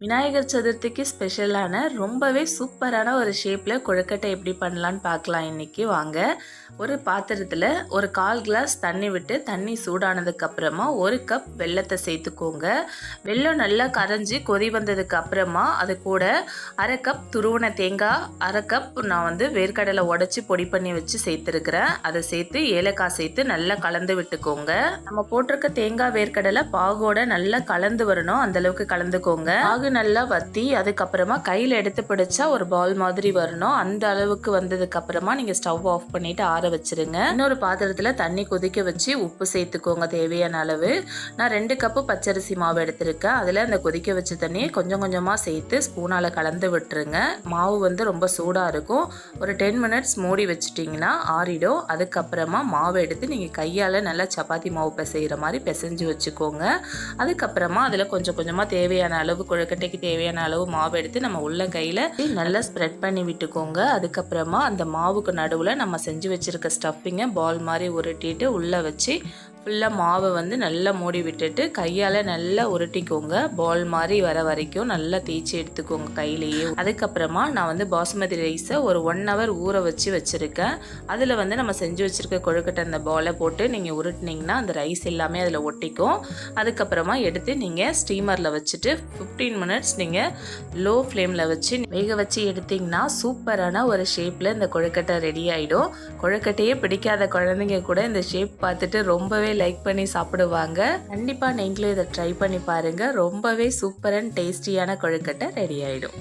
விநாயகர் சதுர்த்திக்கு ஸ்பெஷலான ரொம்பவே சூப்பரான ஒரு ஷேப்பில் கொழுக்கட்டை எப்படி பண்ணலான்னு பார்க்கலாம் இன்னைக்கு. வாங்க ஒரு பாத்திரத்தில் ஒரு கால் கிளாஸ் தண்ணி விட்டு தண்ணி சூடானதுக்கப்புறமா ஒரு கப் வெல்லத்தை சேர்த்துக்கோங்க. வெள்ளம் நல்லா கரைஞ்சி கொதி வந்ததுக்கு அப்புறமா அது கூட அரை கப் துருவன தேங்காய் அரை கப் நான் வந்து வேர்க்கடலை உடச்சி பொடி பண்ணி வச்சு சேர்த்துருக்கிறேன். அதை சேர்த்து ஏலக்காய் சேர்த்து நல்லா கலந்து விட்டுக்கோங்க. நம்ம போட்டிருக்க தேங்காய் வேர்க்கடலை பாகோட நல்லா கலந்து வரணும். அந்த அளவுக்கு கலந்துக்கோங்க. பாகு நல்லா வத்தி அதுக்கப்புறமா கையில் எடுத்து பிடிச்சா ஒரு பால் மாதிரி வரணும். அந்த அளவுக்கு வந்ததுக்கு அப்புறமா நீங்க ஸ்டவ் ஆஃப் பண்ணிட்டு ஆற வச்சிருங்க. இன்னொரு பாத்திரத்துல தண்ணி கொதிக்க வச்சு உப்பு சேர்த்துக்கோங்க தேவையான அளவு. நான் ரெண்டு கப்பு பச்சரிசி மாவு எடுத்திருக்கேன். அதில் அந்த கொதிக்க வச்ச தண்ணியை கொஞ்சம் கொஞ்சமாக சேர்த்து ஸ்பூனால் கலந்து விட்டுருங்க. மாவு வந்து ரொம்ப சூடாக இருக்கும். ஒரு டென் மினிட்ஸ் மூடி வச்சிட்டிங்கன்னா ஆறிடும். அதுக்கப்புறமா மாவு எடுத்து நீங்கள் கையால் நல்லா சப்பாத்தி மாவு பிசைகிற மாதிரி பிசைஞ்சு வச்சுக்கோங்க. அதுக்கப்புறமா அதில் கொஞ்சம் கொஞ்சமாக தேவையான அளவு கொழுக்கட்டைக்கு தேவையான அளவு மாவு எடுத்து நம்ம உள்ள கையில் நல்லா ஸ்ப்ரெட் பண்ணி விட்டுக்கோங்க. அதுக்கப்புறமா அந்த மாவுக்கு நடுவில் நம்ம செஞ்சு வச்சுருக்க ஸ்டஃப்பிங்கை பால் மாதிரி உருட்டிட்டு உள்ளே வச்சு ஃபுல்லாக மாவை வந்து நல்லா மூடி விட்டுட்டு கையால் நல்லா உருட்டிக்கோங்க. பால் மாதிரி வர வரைக்கும் நல்லா தேய்ச்சி எடுத்துக்கோங்க கையிலேயே. அதுக்கப்புறமா நான் வந்து பாசுமதி ரைஸை ஒரு ஒன் ஹவர் ஊற வச்சு வச்சுருக்கேன். அதில் வந்து நம்ம செஞ்சு வச்சுருக்க கொழுக்கட்டை அந்த பாலை போட்டு நீங்கள் உருட்டினீங்கன்னா அந்த ரைஸ் எல்லாமே அதில் ஒட்டிக்கும். அதுக்கப்புறமா எடுத்து நீங்கள் ஸ்டீமரில் வச்சுட்டு ஃபிஃப்டீன் மினிட்ஸ் நீங்கள் லோ ஃப்ளேமில் வச்சு வேக வச்சு எடுத்திங்கன்னா சூப்பரான ஒரு ஷேப்பில் இந்த கொழுக்கட்டை ரெடி ஆகிடும் கொழுக்கட்டையே பிடிக்காத குழந்தைங்க கூட இந்த ஷேப் பார்த்துட்டு ரொம்பவே லைக் பண்ணி சாப்பிடுவாங்க. கண்டிப்பாக நீங்களும் இதை ட்ரை பண்ணி பாருங்கள் ரொம்பவே சூப்பர் அண்ட் டேஸ்டியான கொழுக்கட்டை ரெடி ஆகிடும்